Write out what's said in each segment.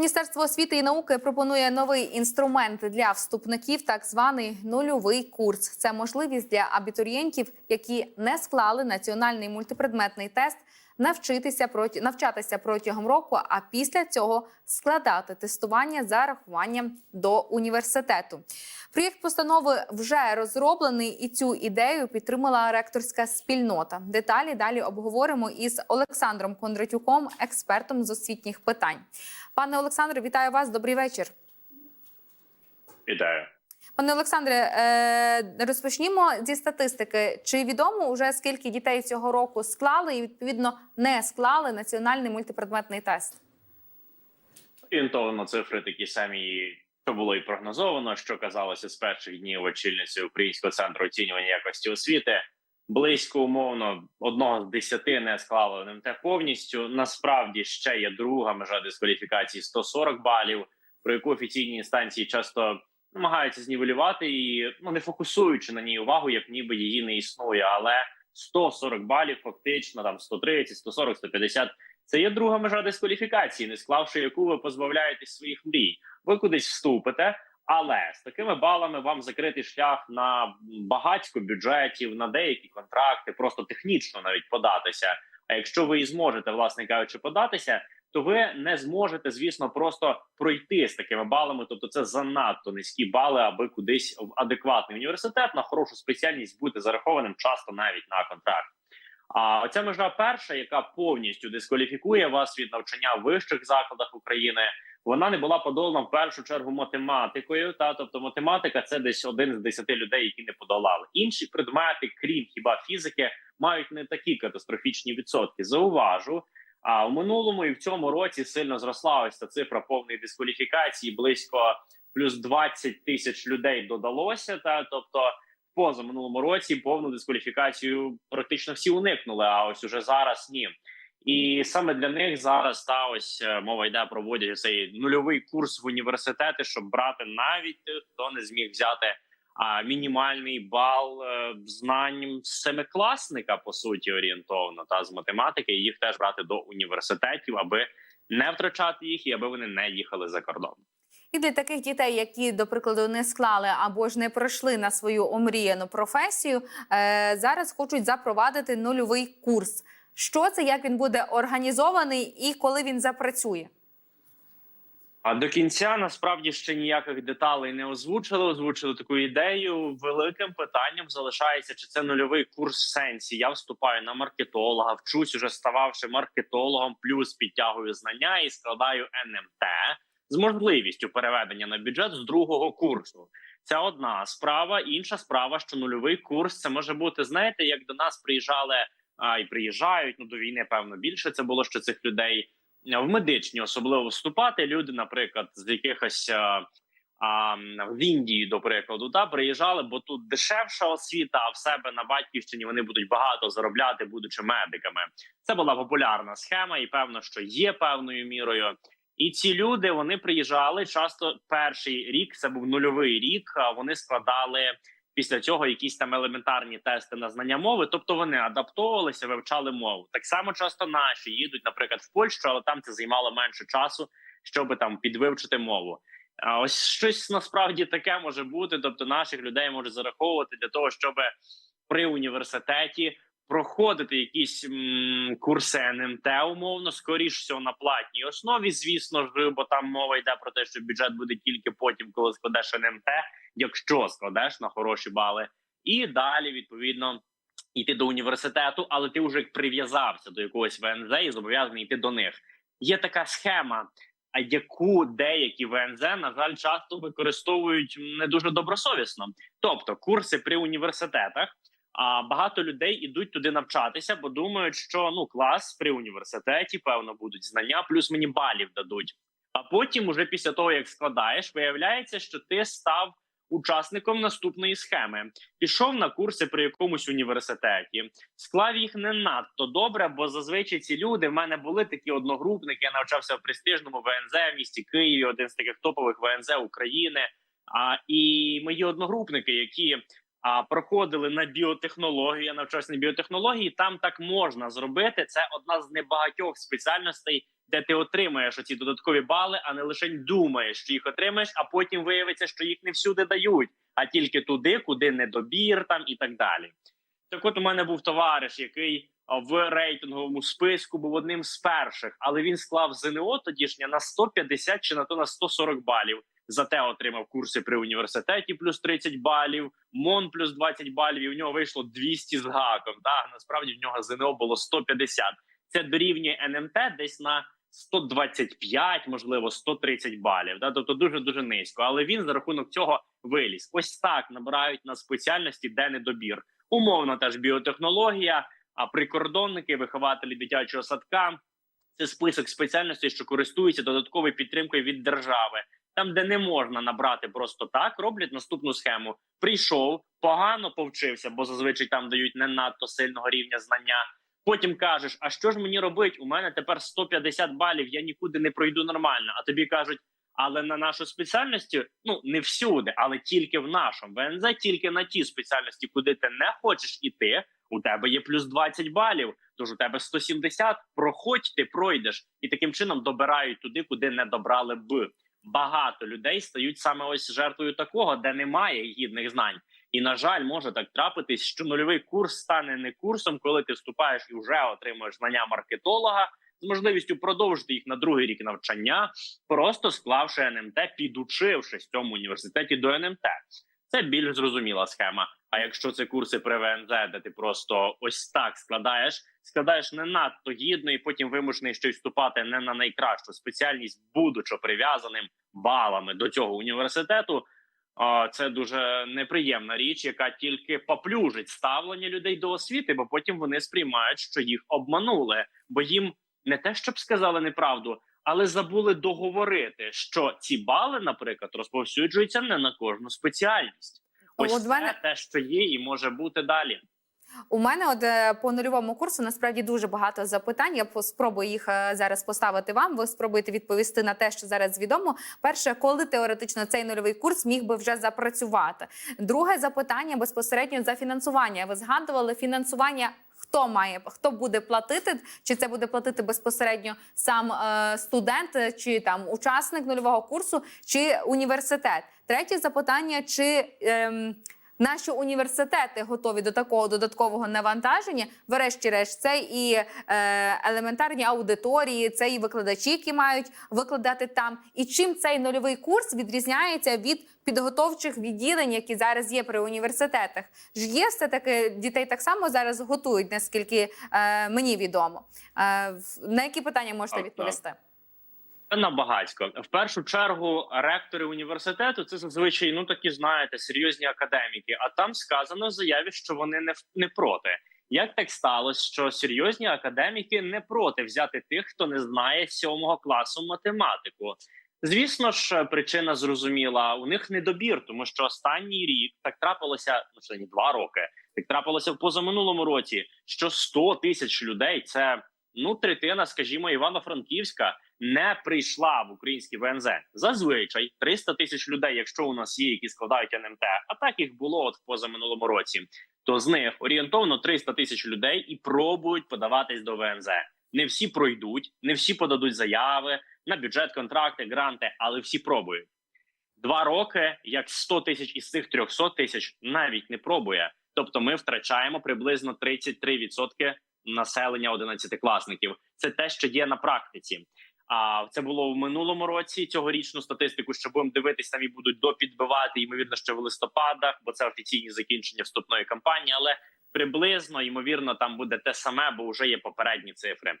Міністерство освіти і науки пропонує новий інструмент для вступників, так званий нульовий курс. Це можливість для абітурієнтів, які не склали національний мультипредметний тест, навчитися проти навчатися протягом року, а після цього складати тестування за рахуванням до університету. Проєкт постанови вже розроблений, і цю ідею підтримала ректорська спільнота. Деталі далі обговоримо із Олександром Кондратюком, експертом з освітніх питань. Пане Олександре, вітаю вас. Добрий вечір. Вітаю. Пане Олександре, е, розпочнімо зі статистики. Чи відомо вже скільки дітей цього року склали і відповідно не склали національний мультипредметний тест? Орієнтовно цифри такі самі, що було і прогнозовано, що казалося з перших днів очільниці Українського центру оцінювання якості освіти. Близько умовно одного з десяти не склало НМТ повністю. Насправді ще є друга межа дискваліфікації 140 балів, про яку офіційні інстанції часто намагаються знівелювати і ну не фокусуючи на ній увагу, як ніби її не існує. Але 140 балів, фактично, там 130, 140, 150 – це є друга межа дискваліфікації, не склавши яку ви позбавляєтесь своїх мрій. Ви кудись вступите. Але з такими балами вам закритий шлях на багатько бюджетів, на деякі контракти, просто технічно навіть податися. А якщо ви і зможете, власне кажучи, податися, то ви не зможете, звісно, просто пройти з такими балами. Тобто, це занадто низькі бали, аби кудись в адекватний університет на хорошу спеціальність бути зарахованим часто навіть на контракт. А оця межа перша, яка повністю дискваліфікує вас від навчання в вищих закладах України, вона не була подолана в першу чергу математикою. Та тобто, математика це десь один з десяти людей, які не подолали. Інші предмети, крім хіба фізики, мають не такі катастрофічні відсотки. Зауважу. А в минулому і в цьому році сильно зросла ось ця цифра повної дискваліфікації. Близько плюс 20 тисяч людей додалося. Та тобто, в позаминулому році повну дискваліфікацію практично всі уникнули. А ось уже зараз ні. І саме для них зараз та ось е, мова йде проводять цей нульовий курс в університети, щоб брати навіть тих, хто не зміг взяти мінімальний бал е, знань семикласника, по суті, орієнтовно та з математики, їх теж брати до університетів, аби не втрачати їх і аби вони не їхали за кордон. І для таких дітей, які, до прикладу, не склали або ж не пройшли на свою омріяну професію, е, зараз хочуть запровадити нульовий курс. Що це, як він буде організований і коли він запрацює? А до кінця насправді ще ніяких деталей не озвучили. Озвучили таку ідею. Великим питанням залишається, чи це нульовий курс в сенсі. Я вступаю на маркетолога, вчусь уже стававши маркетологом, плюс підтягую знання і складаю НМТ з можливістю переведення на бюджет з другого курсу. Це одна справа. Інша справа, що нульовий курс це може бути. Знаєте, як до нас приїжджали а, і приїжджають ну до війни, певно, більше це було що цих людей в медичні особливо вступати. Люди, наприклад, з якихось а, а, в Індії, до прикладу, та приїжджали, бо тут дешевша освіта, а в себе на батьківщині вони будуть багато заробляти, будучи медиками. Це була популярна схема, і певно, що є певною мірою. І ці люди вони приїжджали часто. Перший рік це був нульовий рік. Вони складали після цього якісь там елементарні тести на знання мови. Тобто вони адаптовувалися, вивчали мову. Так само часто наші їдуть, наприклад, в Польщу, але там це займало менше часу, щоб там підвивчити мову. А ось щось насправді таке може бути. Тобто, наших людей можуть зараховувати для того, щоб при університеті проходити якісь м, курси НМТ умовно, скоріш всього на платній основі. Звісно ж, бо там мова йде про те, що бюджет буде тільки потім, коли складеш НМТ, якщо складеш на хороші бали, і далі відповідно. Йти до університету, але ти вже прив'язався до якогось ВНЗ і зобов'язаний йти до них. Є така схема, яку деякі ВНЗ на жаль часто використовують не дуже добросовісно. Тобто курси при університетах. А багато людей ідуть туди навчатися, бо думають, що ну клас при університеті, певно, будуть знання, плюс мені балів дадуть. А потім, уже після того як складаєш, виявляється, що ти став учасником наступної схеми. Пішов на курси при якомусь університеті, склав їх не надто добре, бо зазвичай ці люди в мене були такі одногрупники. Я навчався в престижному ВНЗ в місті Києві, один з таких топових ВНЗ України. А і мої одногрупники, які а проходили на біотехнологію. Я навчався на біотехнології. Там так можна зробити. Це одна з небагатьох спеціальностей, де ти отримаєш оці додаткові бали, а не лише думаєш, що їх отримаєш, а потім виявиться, що їх не всюди дають, а тільки туди, куди недобір там і так далі. Так, от у мене був товариш, який в рейтинговому списку був одним з перших, але він склав ЗНО тодішнє на 150 чи на то на 140 балів. Зате отримав курси при університеті плюс 30 балів, МОН плюс 20 балів. І в нього вийшло 200 з гаком. Так насправді в нього ЗНО було 150. Це дорівнює НМТ десь на 125, можливо, 130 балів. Да? Тобто дуже дуже низько. Але він за рахунок цього виліз. Ось так набирають на спеціальності, де недобір. Умовно, теж біотехнологія, а прикордонники, вихователі дитячого садка. Це список спеціальностей, що користуються додатковою підтримкою від держави. Там, де не можна набрати просто так, роблять наступну схему. Прийшов, погано повчився, бо зазвичай там дають не надто сильного рівня знання. Потім кажеш: а що ж мені робить? У мене тепер 150 балів, я нікуди не пройду нормально. А тобі кажуть, але на нашу спеціальності, ну не всюди, але тільки в нашому ВНЗ, тільки на ті спеціальності, куди ти не хочеш іти. У тебе є плюс 20 балів, тож у тебе 170, Проходь, ти пройдеш, і таким чином добирають туди, куди не добрали б. Багато людей стають саме ось жертвою такого, де немає гідних знань. І на жаль, може так трапитись, що нульовий курс стане не курсом, коли ти вступаєш і вже отримуєш знання маркетолога з можливістю продовжити їх на другий рік навчання, просто склавши НМТ, підучившись в цьому університеті до НМТ. Це більш зрозуміла схема. А якщо це курси при ВНЗ, де ти просто ось так складаєш, складаєш не надто гідно, і потім вимушений ще й вступати не на найкращу спеціальність, будучи прив'язаним балами до цього університету. Це дуже неприємна річ, яка тільки поплюжить ставлення людей до освіти, бо потім вони сприймають, що їх обманули, бо їм не те, щоб сказали неправду, але забули договорити, що ці бали, наприклад, розповсюджуються не на кожну спеціальність. Ось От мене- це те, що є, і може бути далі. У мене от е, по нульовому курсу насправді дуже багато запитань. Я спробую їх е, зараз поставити вам. Ви спробуєте відповісти на те, що зараз відомо. Перше, коли теоретично цей нульовий курс міг би вже запрацювати. Друге запитання безпосередньо за фінансування. Ви згадували фінансування. Хто має хто буде платити? Чи це буде платити безпосередньо сам е, студент, е, чи там учасник нульового курсу, чи університет? Третє запитання: чи ем, Наші університети готові до такого додаткового навантаження. Врешті-решт, це і е, елементарні аудиторії, це і викладачі, які мають викладати там. І чим цей нульовий курс відрізняється від підготовчих відділень, які зараз є при університетах? Ж є все таки дітей так само зараз готують, наскільки е, мені відомо. Е, на які питання можете відповісти? На багатько. В першу чергу, ректори університету це зазвичай ну такі знаєте серйозні академіки. А там сказано в заяві, що вони не не проти. Як так сталося, що серйозні академіки не проти взяти тих, хто не знає сьомого класу математику? Звісно ж, причина зрозуміла. У них недобір, тому що останній рік так трапилося ну не два роки. Так трапилося в позаминулому році. Що 100 тисяч людей це ну третина, скажімо, Івано-Франківська не прийшла в український ВНЗ. Зазвичай 300 тисяч людей, якщо у нас є, які складають НМТ, а так їх було от в позаминулому році. То з них орієнтовно 300 тисяч людей і пробують подаватись до ВНЗ. Не всі пройдуть, не всі подадуть заяви на бюджет, контракти, гранти, але всі пробують. Два роки, як 100 тисяч із цих 300 тисяч навіть не пробує. Тобто, ми втрачаємо приблизно 33% населення 11-класників. Це те, що є на практиці. А це було в минулому році. Цьогорічну статистику, що будемо дивитись, там і будуть допідбивати, ймовірно, ще в листопадах, бо це офіційні закінчення вступної кампанії. Але приблизно ймовірно, там буде те саме, бо вже є попередні цифри.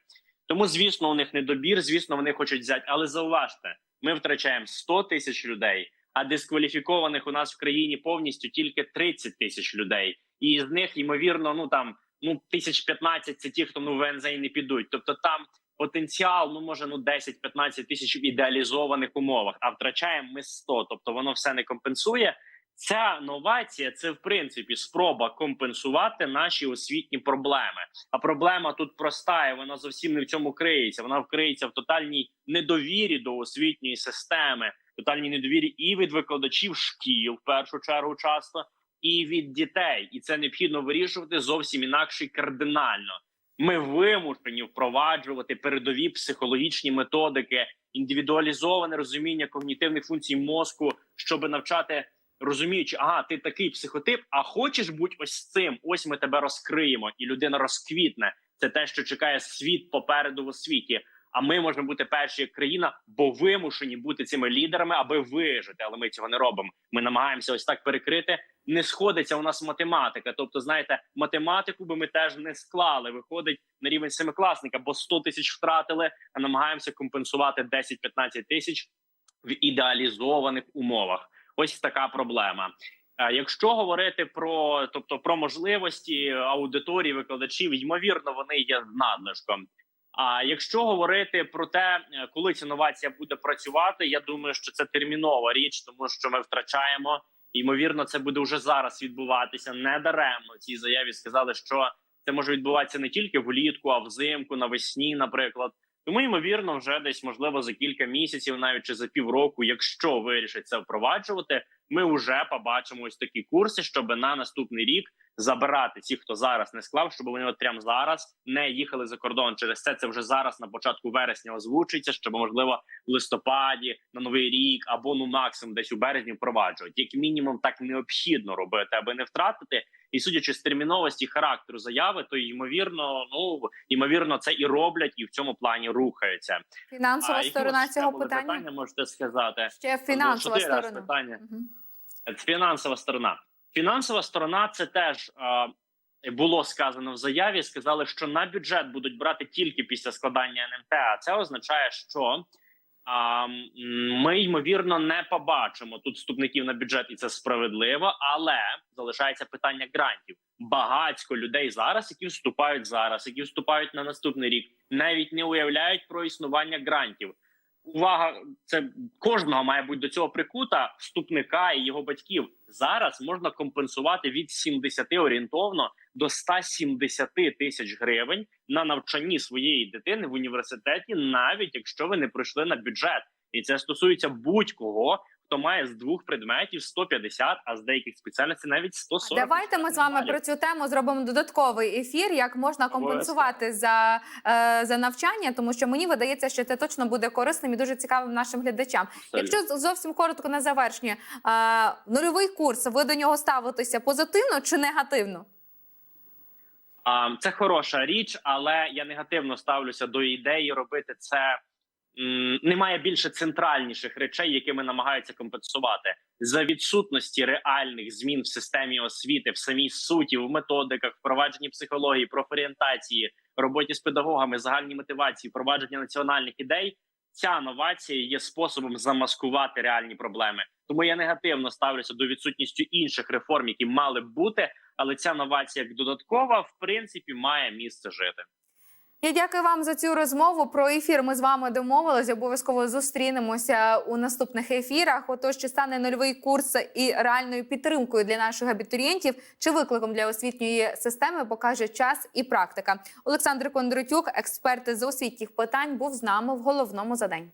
Тому, звісно, у них недобір, звісно, вони хочуть взяти. Але зауважте, ми втрачаємо 100 тисяч людей, а дискваліфікованих у нас в країні повністю тільки 30 тисяч людей, і з них ймовірно, ну там ну тисяч 15 – це ті, хто ну в ВНЗ і не підуть. Тобто там потенціал, ну може ну 10-15 тисяч в ідеалізованих умовах, а втрачаємо ми 100. Тобто воно все не компенсує. Ця новація це в принципі спроба компенсувати наші освітні проблеми. А проблема тут проста, і вона зовсім не в цьому криється. Вона вкриється в тотальній недовірі до освітньої системи, тотальній недовірі і від викладачів шкіл, в першу чергу, часто, і від дітей. І це необхідно вирішувати зовсім інакше кардинально. Ми вимушені впроваджувати передові психологічні методики, індивідуалізоване розуміння когнітивних функцій мозку, щоб навчати, розуміючи, ага, ти такий психотип, а хочеш бути ось цим? Ось ми тебе розкриємо, і людина розквітне. Це те, що чекає світ попереду в освіті. А ми можемо бути перші як країна, бо вимушені бути цими лідерами, аби вижити. Але ми цього не робимо. Ми намагаємося ось так перекрити. Не сходиться у нас математика. Тобто, знаєте, математику би ми теж не склали. Виходить на рівень семикласника, бо 100 тисяч втратили, а намагаємося компенсувати 10-15 тисяч в ідеалізованих умовах. Ось така проблема. Е, Якщо говорити про тобто про можливості аудиторії викладачів, ймовірно, вони є надлишком. А якщо говорити про те, е, коли ця новація буде працювати, я думаю, що це термінова річ, тому що ми втрачаємо. Ймовірно, це буде вже зараз відбуватися не даремно. Цій заяві сказали, що це може відбуватися не тільки влітку, а взимку, навесні, наприклад. Тому ймовірно, вже десь можливо за кілька місяців, навіть чи за півроку, якщо вирішать це впроваджувати, ми вже побачимо ось такі курси, щоб на наступний рік забирати ті, хто зараз не склав, щоб вони от прямо зараз не їхали за кордон. Через це це вже зараз на початку вересня озвучується, щоб можливо в листопаді на новий рік або ну максимум десь у березні впроваджують. Як мінімум, так необхідно робити, аби не втратити. І судячи з терміновості характеру заяви, то ймовірно, ну ймовірно, це і роблять, і в цьому плані рухаються. Фінансова у сторона цього питання. питання можете сказати. Ще фінансова Чотири сторона. питання. Це фінансова сторона. Фінансова сторона це теж було сказано в заяві. Сказали, що на бюджет будуть брати тільки після складання НМТ. А це означає, що а, ми ймовірно не побачимо тут вступників на бюджет, і це справедливо. Але залишається питання грантів. Багатько людей зараз, які вступають зараз, які вступають на наступний рік, навіть не уявляють про існування грантів. Увага, це кожного має бути до цього прикута вступника і його батьків. Зараз можна компенсувати від 70 орієнтовно до 170 тисяч гривень на навчанні своєї дитини в університеті, навіть якщо ви не пройшли на бюджет, і це стосується будь-кого, хто має з двох предметів 150, а з деяких спеціальностей навіть 140. Давайте ми з вами про цю тему зробимо додатковий ефір, як можна компенсувати за, е, за навчання, тому що мені видається, що це точно буде корисним і дуже цікавим нашим глядачам. Абсолютно. Якщо зовсім коротко на завершення, е, нульовий курс, ви до нього ставитеся позитивно чи негативно? А, Це хороша річ, але я негативно ставлюся до ідеї робити це. Немає більше центральніших речей, якими намагаються компенсувати за відсутності реальних змін в системі освіти, в самій суті, в методиках, впровадженні психології, профорієнтації, роботі з педагогами, загальній мотивації, впровадження національних ідей. Ця новація є способом замаскувати реальні проблеми. Тому я негативно ставлюся до відсутністю інших реформ, які мали б бути, але ця новація як додаткова, в принципі, має місце жити. Я дякую вам за цю розмову. Про ефір ми з вами домовилися. Обов'язково зустрінемося у наступних ефірах. Отож, чи стане нульовий курс і реальною підтримкою для наших абітурієнтів, чи викликом для освітньої системи покаже час і практика. Олександр Кондратюк, експерт з освітніх питань, був з нами в головному за день.